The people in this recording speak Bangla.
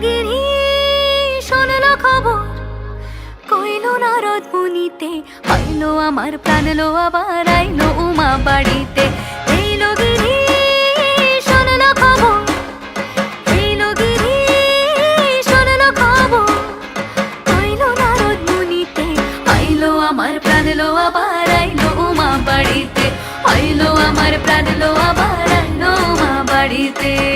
গিরি শোনলো মুনিতে আমার প্রাণলো আবার, আইলো উমা বাড়িতে। আমার প্রাণলো আবার, আইলো উমা বাড়িতে। আইলো আমার প্রাণলো আবার, আইলো উমা বাড়িতে।